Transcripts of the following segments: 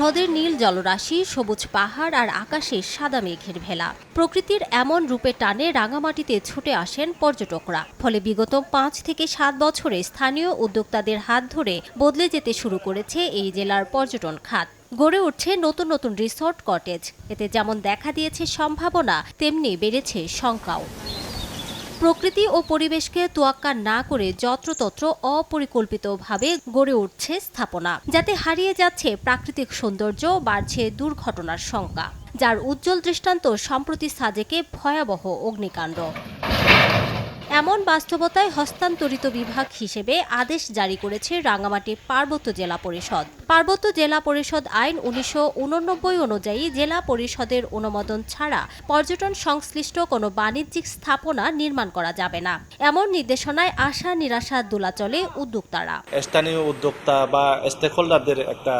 হ্রদের নীল জলরাশি, সবুজ পাহাড় আর আকাশে সাদা মেঘের ভেলা। প্রকৃতির এমন রূপে টানে রাঙামাটিতে ছুটে আসেন পর্যটকরা। ফলে বিগত পাঁচ থেকে সাত বছরে স্থানীয় উদ্যোক্তাদের হাত ধরে বদলে যেতে শুরু করেছে এই জেলার পর্যটন খাত। গড়ে উঠছে নতুন নতুন রিসোর্ট কটেজ। এতে যেমন দেখা দিয়েছে সম্ভাবনা, তেমনি বেড়েছে শঙ্কাও। প্রকৃতি ও পরিবেশকে তোয়াক্কা না করে যত্রতত্র অপরিকল্পিতভাবে গড়ে উঠছে স্থাপনা, যাতে হারিয়ে যাচ্ছে প্রাকৃতিক সৌন্দর্য বাড়ছে দুর্ঘটনার সংখ্যা, যার উজ্জ্বল দৃষ্টান্ত সম্প্রতি সাজেকে ভয়াবহ অগ্নিকাণ্ড। এমন বাস্তবতায় হস্তান্তরিত বিভাগ হিসেবে আদেশ জারি করেছে রাঙ্গামাটি পার্বত্য জেলা পরিষদ। পার্বত্য জেলা পরিষদ আইন উনিশশো উননব্বই অনুযায়ী জেলা পরিষদের অনুমোদন ছাড়া পর্যটন সংশ্লিষ্ট কোনো বাণিজ্যিক স্থাপনা নির্মাণ করা যাবে না। এমন নির্দেশনায় আশা নিরাশা দোলাচলে উদ্যোক্তারা। স্থানীয় উদ্যোক্তা বা স্টেক হোল্ডারদের একটা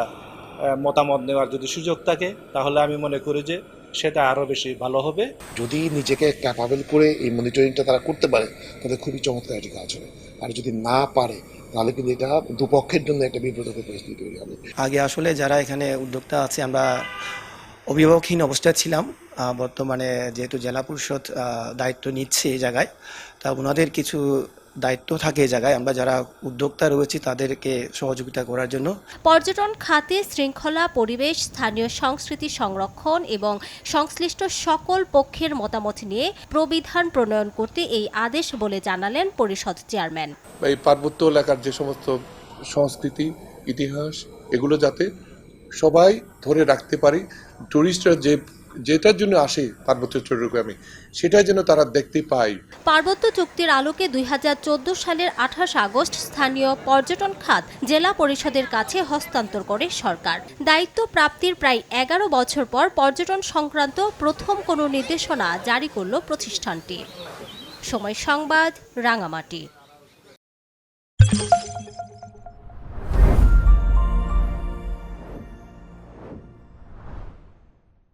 মতামত নেওয়ার যদি সুযোগ থাকে তাহলে আমি মনে করি যে সেটা আরও বেশি ভালো হবে। যদি নিজেকে ক্যাপাবল করে এই মনিটরিংটা তারা করতে পারে তাহলে খুবই চমৎকার একটি কাজ হবে। আর যদি না পারে তাহলে কিন্তু এটা দুপক্ষের জন্য একটা বিব্রতকর পরিস্থিতি তৈরি হবে। আগে আসলে যারা এখানে উদ্যোক্তা আছে আমরা অভিভাবকহীন অবস্থায় ছিলাম। বর্তমানে যেহেতু জেলা পরিষদ দায়িত্ব নিচ্ছে এই জায়গায় তা ওনাদের কিছু দায়িত্ব থাকে এই জায়গায়। আমরা যারা উদ্যোক্তা রয়েছি তাদেরকে সহযোগিতা করার জন্য। পর্যটন খাতে শৃঙ্খলা পরিবেশ স্থানীয় সংস্কৃতি সংরক্ষণ এবং সংশ্লিষ্ট সকল পক্ষের মতামত নিয়ে প্রবিধান প্রণয়ন করতে এই আদেশ বলে জানালেন পরিষদ চেয়ারম্যান। এই পার্বত্য এলাকার যে সমস্ত সংস্কৃতি ইতিহাস এগুলো যাতে সবাই ধরে রাখতে পারি। টুরিস্টরা যে যেটার জন্য আসে পার্বত্য চট্টগ্রামে সেটা যেন তারা দেখতে পায়। পার্বত্য চুক্তির আলোকে দুই হাজার চোদ্দ সালের আঠাশ আগস্ট স্থানীয় পর্যটন খাত জেলা পরিষদের কাছে হস্তান্তর করে সরকার। দায়িত্ব প্রাপ্তির প্রায় এগারো বছর পর পর্যটন সংক্রান্ত প্রথম কোনো নির্দেশনা জারি করল প্রতিষ্ঠানটি। সময় সংবাদ, রাঙামাটি।